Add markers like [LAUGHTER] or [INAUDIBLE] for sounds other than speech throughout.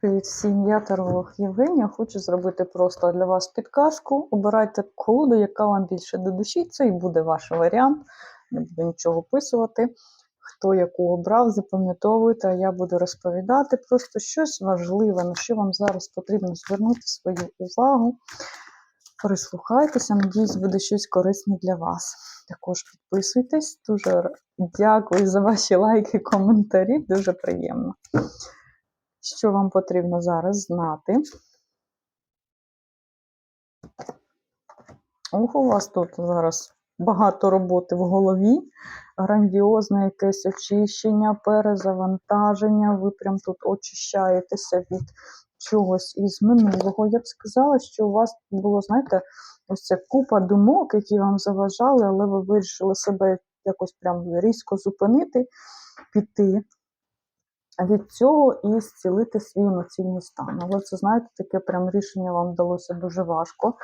Привіт всім, я таролог Євгенія. Хочу зробити просто для вас підказку. Обирайте колоду, яка вам більше до душі. Це і буде ваш варіант. Не буду нічого описувати. Хто яку обрав, запам'ятовуйте, а я буду розповідати просто щось важливе, на що вам зараз потрібно звернути свою увагу. Прислухайтеся, надіюсь, буде щось корисне для вас. Також підписуйтесь. Дуже дякую за ваші лайки, коментарі. Дуже приємно. Що вам потрібно зараз знати? Ох, у вас тут зараз багато роботи в голові, грандіозне якесь очищення, перезавантаження. Ви прям тут очищаєтеся від чогось із минулого. Я б сказала, що у вас було, знаєте, ось ця купа думок, які вам заважали, але ви вирішили себе якось прям різко зупинити, піти від цього і зцілити свій емоційний стан. Але це, знаєте, таке прям рішення вам вдалося дуже важко.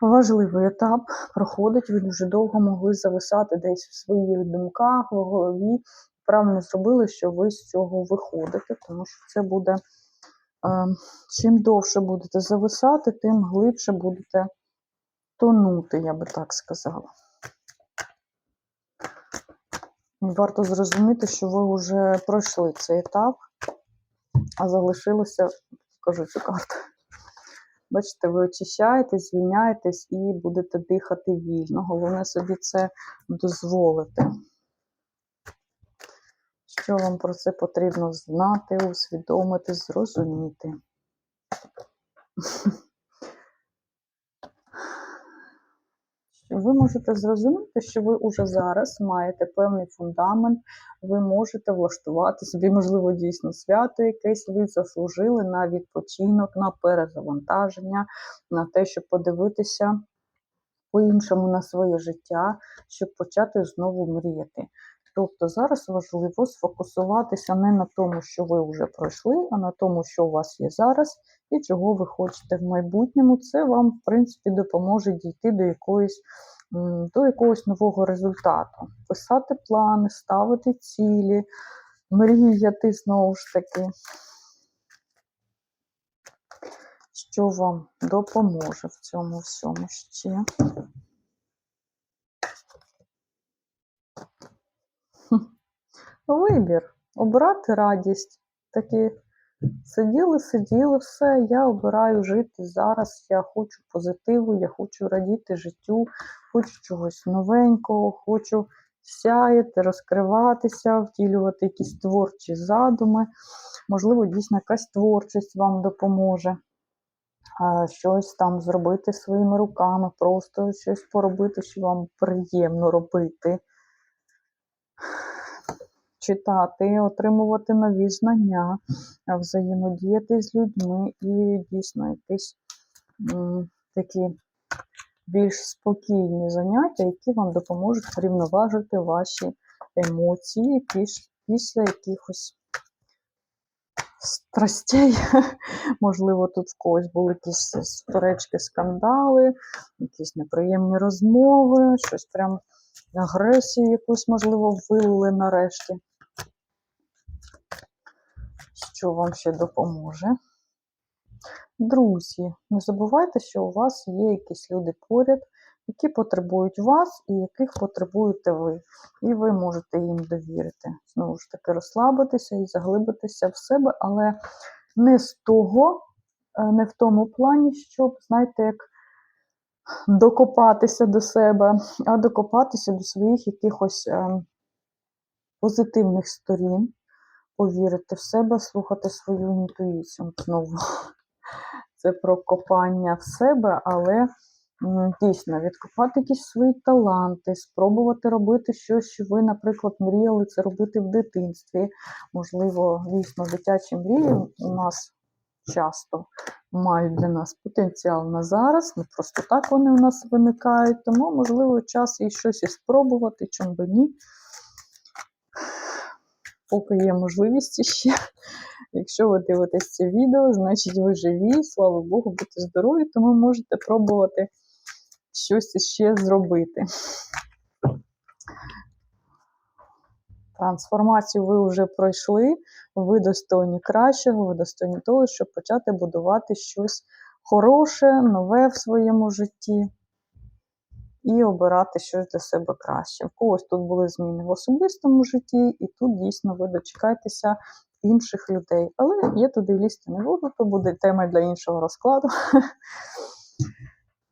Важливий етап проходить, ви дуже довго могли зависати десь в своїх думках, в голові. Правильно зробили, що ви з цього виходите, тому що це буде, е, чим довше будете зависати, тим глибше будете тонути, я би так сказала. Варто зрозуміти, що ви вже пройшли цей етап, а залишилося, покажу цю карту. Бачите, ви очищаєтесь, звільняєтесь і будете дихати вільно. Головне собі це дозволити. Що вам про це потрібно знати, усвідомити, зрозуміти. Ви можете зрозуміти, що ви вже зараз маєте певний фундамент, ви можете влаштувати собі, можливо, дійсно свято якесь, ви заслужили на відпочинок, на перезавантаження, на те, щоб подивитися по-іншому на своє життя, щоб почати знову мріяти. Тобто зараз важливо сфокусуватися не на тому, що ви вже пройшли, а на тому, що у вас є зараз, і чого ви хочете в майбутньому. Це вам, в принципі, допоможе дійти до якоїсь, до якогось нового результату. Писати плани, ставити цілі, мріяти знову ж таки. Що вам допоможе в цьому всьому ще? Вибір. Обрати радість. Такі сиділи, сиділи, все. Я обираю жити зараз. Я хочу позитиву, я хочу радіти життю, хочу чогось новенького, хочу сяяти, розкриватися, втілювати якісь творчі задуми. Можливо, дійсно якась творчість вам допоможе. Щось там зробити своїми руками, просто щось поробити, що вам приємно робити читати, отримувати нові знання, взаємодіяти з людьми і дійсно якісь такі більш спокійні заняття, які вам допоможуть врівноважити ваші емоції після якихось страстей. [LAUGHS] Можливо, тут в когось були якісь суперечки, скандали, якісь неприємні розмови, щось прям агресію якусь, можливо, вилили нарешті що вам ще допоможе. Друзі, не забувайте, що у вас є якісь люди поряд, які потребують вас і яких потребуєте ви. І ви можете їм довірити. Знову ж таки, розслабитися і заглибитися в себе, але не з того, е, не в тому плані, щоб, знаєте, як докопатися до себе, а докопатися до своїх якихось ем, позитивних сторін повірити в себе, слухати свою інтуїцію. Знову це про копання в себе, але дійсно відкопати якісь свої таланти, спробувати робити щось, що ви, наприклад, мріяли це робити в дитинстві. Можливо, дійсно, дитячі мрії у нас часто мають для нас потенціал на зараз. Не просто так вони у нас виникають, тому, можливо, час і щось і спробувати, чому би ні поки є можливість ще. Якщо ви дивитесь це відео, значить ви живі, слава Богу, будьте здорові, тому можете пробувати щось ще зробити. Трансформацію ви вже пройшли, ви достойні кращого, ви достойні того, щоб почати будувати щось хороше, нове в своєму житті і обирати щось для себе краще. В когось тут були зміни в особистому житті, і тут дійсно ви дочекаєтеся інших людей. Але я туди лізти не буду, то буде тема для іншого розкладу. [LAUGHS]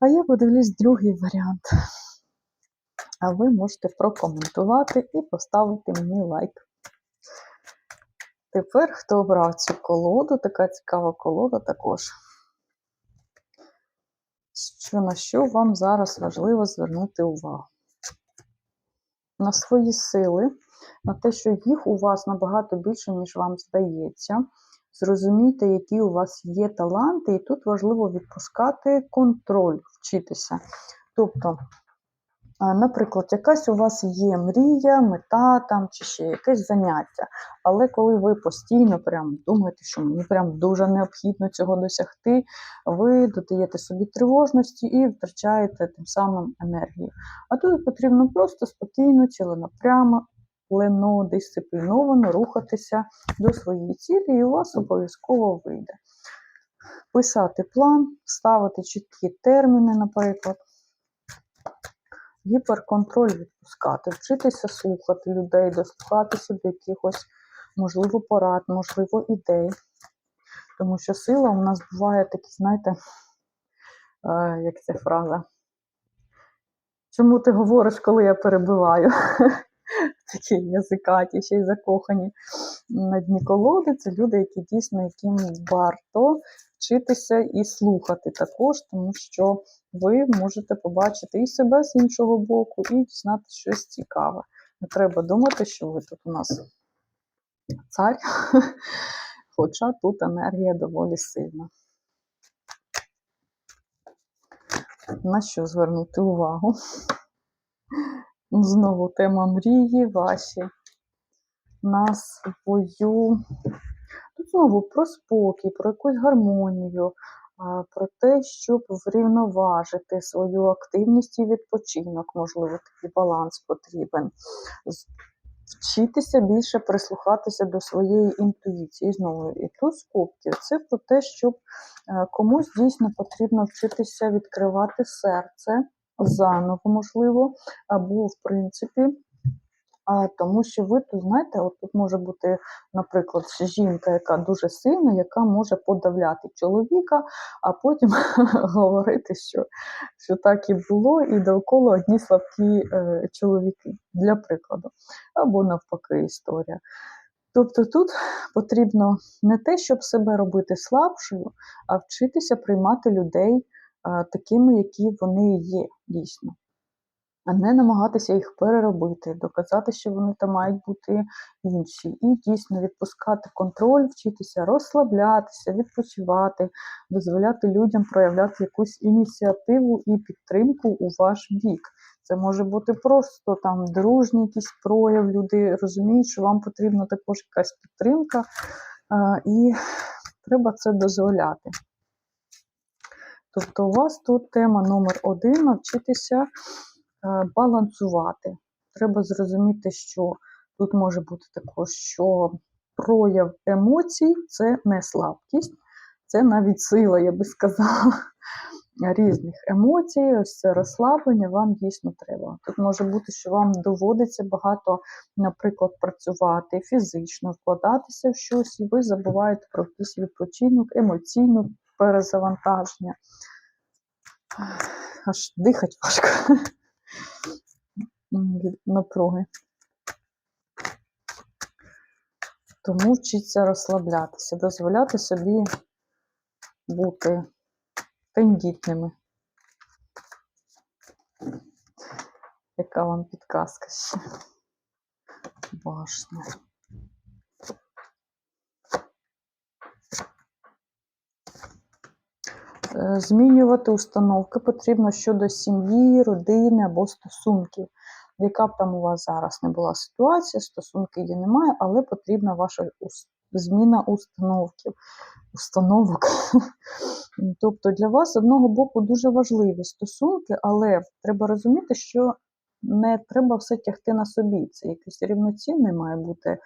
А я подивлюсь другий варіант. А ви можете прокоментувати і поставити мені лайк. Тепер, хто обрав цю колоду, така цікава колода також. Що на що вам зараз важливо звернути увагу? На свої сили, на те, що їх у вас набагато більше, ніж вам здається. Зрозумійте, які у вас є таланти, і тут важливо відпускати контроль, вчитися. Тобто, Наприклад, якась у вас є мрія, мета там, чи ще якесь заняття. Але коли ви постійно прям думаєте, що мені прям дуже необхідно цього досягти, ви додаєте собі тривожності і втрачаєте тим самим енергію. А тут потрібно просто спокійно, ціленапрямо, лено, дисципліновано рухатися до своєї цілі, і у вас обов'язково вийде. Писати план, ставити чіткі терміни, наприклад гіперконтроль відпускати, вчитися слухати людей, дослухатися до якихось, можливо, порад, можливо, ідей. Тому що сила у нас буває такі, знаєте, е, як ця фраза. Чому ти говориш, коли я перебиваю? [LAUGHS] Такі язикаті, ще й закохані на дні колоди. Це люди, які дійсно яким варто вчитися і слухати також, тому що ви можете побачити і себе з іншого боку, і дізнати щось цікаве. Не треба думати, що ви тут у нас цар, [LAUGHS] хоча тут енергія доволі сильна. На що звернути увагу? Знову тема мрії ваші на свою. Тут знову про спокій, про якусь гармонію, про те, щоб врівноважити свою активність і відпочинок, можливо, такий баланс потрібен. Вчитися більше прислухатися до своєї інтуїції. Знову, і тут скобки. Це про те, щоб е, комусь дійсно потрібно вчитися відкривати серце заново, можливо, або, в принципі, а, тому що ви тут, знаєте, от тут може бути, наприклад, жінка, яка дуже сильна, яка може подавляти чоловіка, а потім [LAUGHS] говорити, що що так і було, і довкола одні слабкі е, чоловіки, для прикладу, або навпаки історія. Тобто тут потрібно не те, щоб себе робити слабшою, а вчитися приймати людей такими, які вони є дійсно а не намагатися їх переробити, доказати, що вони там мають бути інші. І дійсно відпускати контроль, вчитися розслаблятися, відпочивати, дозволяти людям проявляти якусь ініціативу і підтримку у ваш бік. Це може бути просто там дружній якийсь прояв, люди розуміють, що вам потрібна також якась підтримка, і треба це дозволяти. Тобто, у вас тут тема номер один навчитися Е, балансувати. Треба зрозуміти, що тут може бути також, що прояв емоцій це не слабкість, це навіть сила, я би сказала, [LAUGHS] різних емоцій. Ось це розслаблення вам дійсно треба. Тут може бути, що вам доводиться багато, наприклад, працювати фізично, вкладатися в щось, і ви забуваєте про якийсь відпочинок, емоційне перезавантаження. Аж дихать важко від напруги. Тому вчиться розслаблятися, дозволяти собі бути тендітними. Яка вам підказка ще? Башня. Змінювати установки потрібно щодо сім'ї, родини або стосунків. Яка б там у вас зараз не була ситуація, стосунки її немає, але потрібна ваша зміна установків. установок. [LAUGHS] Тобто для вас з одного боку дуже важливі стосунки, але треба розуміти, що не треба все тягти на собі. Це якийсь рівноцінний має бути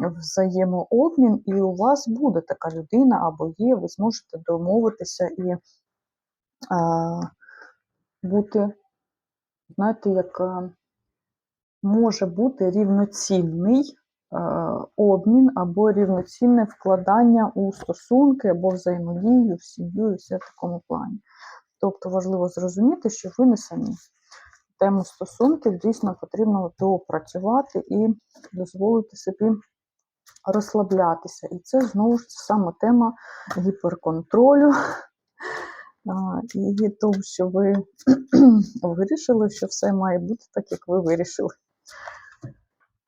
взаємообмін, і у вас буде така людина або є, ви зможете домовитися і а, бути, знаєте, як може бути рівноцінний обмін або рівноцінне вкладання у стосунки або взаємодію в сім'ю і все в такому плані. Тобто важливо зрозуміти, що ви не самі. Тему стосунків дійсно потрібно доопрацювати і дозволити собі розслаблятися. І це знову ж саме тема гіперконтролю. І того, що ви [CLEARS THROAT] вирішили, що все має бути так, як ви вирішили.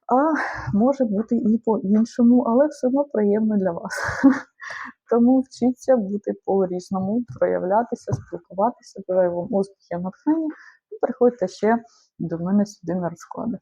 А може бути і по-іншому, але все одно приємно для вас. [LAUGHS] Тому вчіться бути по-різному, проявлятися, спілкуватися. Бажаю вам успіхів, натхнення. Приходьте ще до мене сюди на розклади.